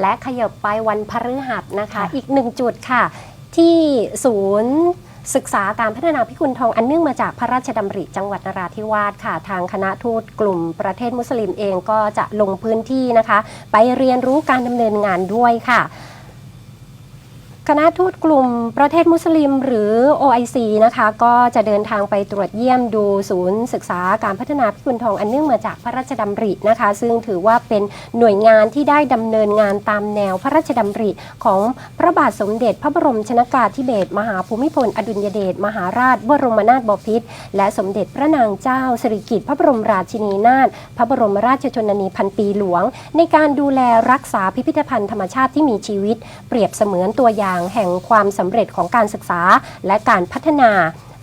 และขยบไปวันพฤหัสนะคะ อีกหนึ่งจุดค่ะ ที่ศูนย์ศึกษาการพัฒนาพิกุลทองอันเนื่องมาจากพระราชดำริจังหวัดนราธิวาสค่ะ ทางคณะทูตกลุ่มประเทศมุสลิมเองก็จะลงพื้นที่นะคะ ไปเรียนรู้การดำเนินงานด้วยค่ะ คณะทูตกลุ่มประเทศมุสลิมหรือ OIC นะคะ ก็จะเดินทางไปตรวจเยี่ยมดูศูนย์ศึกษาการพัฒนาพิกุลทองอันเนื่องมาจากพระราชดำรินะคะ ซึ่งถือว่าเป็นหน่วยงานที่ได้ดำเนินงานตามแนวพระราชดำริของพระบาทสมเด็จ พระบรมชนากาธิเบศรมหาภูมิพล อดุลยเดชมหาราชบรมนาถบพิตรและสมเด็จพระนางเจ้าสิริกิติ์พระบรมราชินีนาถพระบรมราชชนนีพันปีหลวง ในการดูแลรักษาพิพิธภัณฑ์ธรรมชาติที่มีชีวิต เปรียบเสมือนตัวอย่างแห่งความสำเร็จของการศึกษาและการพัฒนา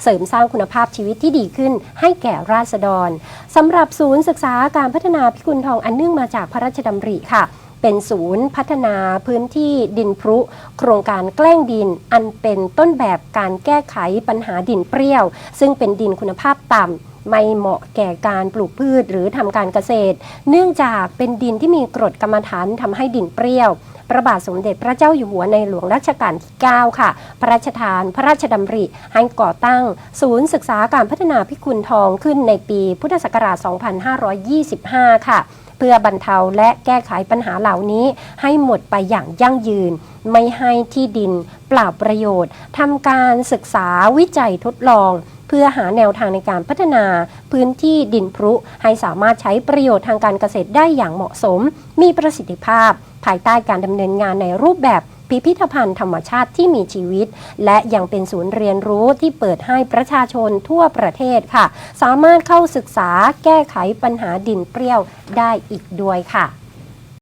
เสริมสร้างคุณภาพชีวิตที่ดีขึ้นให้แก่ราษฎรสำหรับศูนย์ศึกษาการพัฒนาพิกุลทองอันเนื่องมาจากพระราชดำริค่ะ เป็นศูนย์พัฒนาพื้นที่ดินพรุ โครงการแกล้งดิน อันเป็นต้นแบบการแก้ไขปัญหาดินเปรี้ยว ซึ่งเป็นดินคุณภาพต่ำ ไม่เหมาะแก่การปลูกพืชหรือทำการเกษตร เนื่องจากเป็นดินที่มีกรดกรรมฐานทำให้ดินเปรี้ยว พระบาทสมเด็จพระเจ้าอยู่หัวในหลวงรัชกาลที่ 9 ค่ะ พระราชทาน พระราชดำริ ให้ก่อตั้ง ศูนย์ศึกษาการพัฒนาพิกุลทองขึ้นในปีพุทธศักราช 2525 ค่ะเพื่อบรรเทาและแก้ไขปัญหาเหล่านี้ให้หมดไปอย่างยั่งยืน ไม่ให้ที่ดินเปล่าประโยชน์ทำการศึกษาวิจัยทดลอง เพื่อหาแนวทางในการพัฒนาพื้นที่ดินพรุให้สามารถใช้ประโยชน์ทางการเกษตรได้อย่างเหมาะสม มีประสิทธิภาพ ภายใต้การดำเนินงานในรูปแบบพิพิธภัณฑ์ธรรมชาติที่มีชีวิต และยังเป็นศูนย์เรียนรู้ที่เปิดให้ประชาชนทั่วประเทศค่ะ สามารถเข้าศึกษาแก้ไขปัญหาดินเปรี้ยวได้อีกด้วยค่ะ